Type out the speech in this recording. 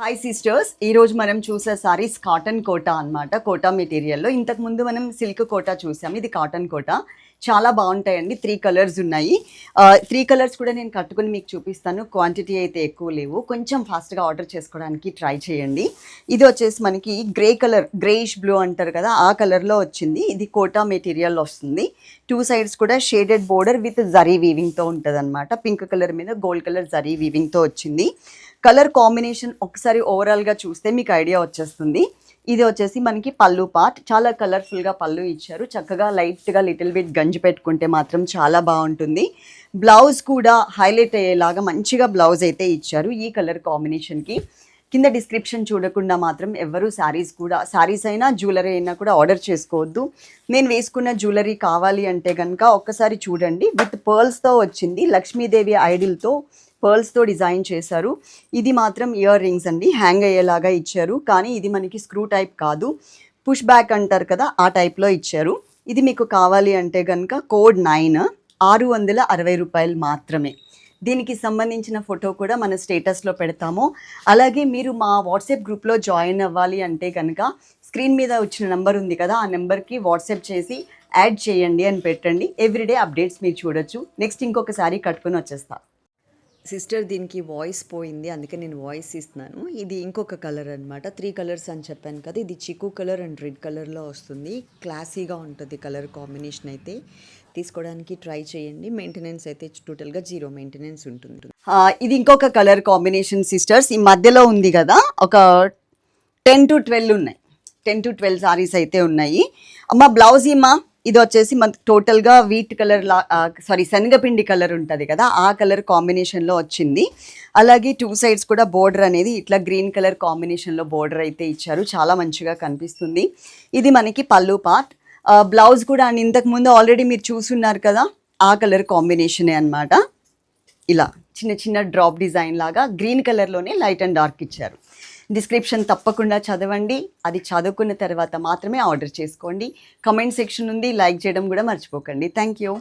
Hi sisters ఈ రోజు మనం చూసే సారీస్ కాటన్ కోటా అన్నమాట. కోటా మెటీరియల్లో ఇంతకు ముందు మనం సిల్క్ కోటా చూసాం. ఇది కాటన్ కోటా. చాలా బాగుంటాయండి. త్రీ కలర్స్ ఉన్నాయి. త్రీ కలర్స్ కూడా నేను కట్టుకుని మీకు చూపిస్తాను. క్వాంటిటీ అయితే ఎక్కువ లేవు. కొంచెం ఫాస్ట్గా ఆర్డర్ చేసుకోవడానికి ట్రై చేయండి. ఇది వచ్చేసి మనకి గ్రే కలర్ గ్రేయిష్ బ్లూ అంటారు కదా ఆ కలర్లో వచ్చింది. ఇది కోటా మెటీరియల్ వస్తుంది. టూ సైడ్స్ కూడా షేడెడ్ బోర్డర్ విత్ జరీ వీవింగ్తో ఉంటుంది అనమాట పింక్ కలర్ మీద గోల్డ్ కలర్ జరీ వీవింగ్తో వచ్చింది. కలర్ కాంబినేషన్ ఒకసారి ఓవరాల్గా చూస్తే మీకు ఐడియా వచ్చేస్తుంది. ఇది వచ్చేసి మనకి పళ్ళు పార్ట్. చాలా కలర్ఫుల్గా పళ్ళు ఇచ్చారు. చక్కగా లైట్గా లిటిల్ బిట్ గంజి పెట్టుకుంటే మాత్రం చాలా బాగుంటుంది. బ్లౌజ్ కూడా హైలైట్ అయ్యేలాగా మంచిగా బ్లౌజ్ అయితే ఇచ్చారు ఈ కలర్ కాంబినేషన్కి కింద డిస్క్రిప్షన్ చూడకుండా మాత్రం ఎవరు శారీస్ కూడా శారీస్ అయినా జ్యువెలరీ అయినా కూడా ఆర్డర్ చేసుకోవద్దు. నేను వేసుకున్న జ్యువెలరీ కావాలి అంటే కనుక ఒక్కసారి చూడండి. విత్ పర్ల్స్తో వచ్చింది. లక్ష్మీదేవి ఐడిల్తో పర్ల్స్తో డిజైన్ చేశారు. ఇది మాత్రం ఇయర్ రింగ్స్ అండి. హ్యాంగ్ అయ్యేలాగా ఇచ్చారు. కానీ ఇది మనకి స్క్రూ టైప్ కాదు. పుష్ బ్యాక్ అంటారు కదా ఆ టైప్లో ఇచ్చారు. ఇది మీకు కావాలి అంటే కనుక కోడ్ నైన్ ఆరు వందల అరవై రూపాయలు మాత్రమే. దీనికి సంబంధించిన ఫోటో కూడా మన స్టేటస్లో పెడతాము. అలాగే మీరు మా వాట్సాప్ గ్రూప్లో జాయిన్ అవ్వాలి అంటే కనుక స్క్రీన్ మీద వచ్చిన నెంబర్ ఉంది కదా ఆ నెంబర్కి వాట్సాప్ చేసి యాడ్ చేయండి అని పెట్టండి. ఎవ్రీడే అప్డేట్స్ మీరు చూడొచ్చు. నెక్స్ట్ ఇంకొకసారి కట్టుకుని కట్టుకొని సిస్టర్ దీనికి వాయిస్ పోయింది అందుకే నేను వాయిస్ ఇస్తున్నాను. ఇది ఇంకొక కలర్ అనమాట త్రీ కలర్స్ అని చెప్పాను కదా ఇది చిక్కు కలర్ అండ్ రెడ్ కలర్లో వస్తుంది. క్లాసీగా ఉంటుంది కలర్ కాంబినేషన్ అయితే. తీసుకోవడానికి ట్రై చేయండి. మెయింటెనెన్స్ అయితే టోటల్గా జీరో మెయింటెనెన్స్ ఉంటుంది. ఇది ఇంకొక కలర్ కాంబినేషన్ సిస్టర్స్. ఈ మధ్యలో ఉంది కదా ఒక టెన్ టు ట్వెల్వ్ ఉన్నాయి. టెన్ టు ట్వెల్వ్ సారీస్ అయితే ఉన్నాయి. అమ్మ బ్లౌజ్ ఇమ్మా ఇది వచ్చేసి మనకు టోటల్గా వీట్ కలర్ లా సారీ శనగపిండి కలర్ ఉంటుంది కదా ఆ కలర్ కాంబినేషన్లో వచ్చింది. అలాగే టూ సైడ్స్ కూడా బోర్డర్ అనేది ఇట్లా గ్రీన్ కలర్ కాంబినేషన్లో బోర్డర్ అయితే ఇచ్చారు. చాలా మంచిగా కనిపిస్తుంది. ఇది మనకి పళ్ళు పార్ట్. బ్లౌజ్ కూడా అండ్ ఇంతకుముందు ఆల్రెడీ మీరు చూసున్నారు కదా ఆ కలర్ కాంబినేషనే అన్నమాట. ఇలా చిన్న చిన్న డ్రాప్ డిజైన్ లాగా గ్రీన్ కలర్లోనే లైట్ అండ్ డార్క్ ఇచ్చారు. డిస్క్రిప్షన్ తప్పకుండా చదవండి. అది చదువుకున్న తర్వాత మాత్రమే ఆర్డర్ చేసుకోండి. కమెంట్ సెక్షన్ ఉంది. లైక్ చేయడం కూడా మర్చిపోకండి. Thank you.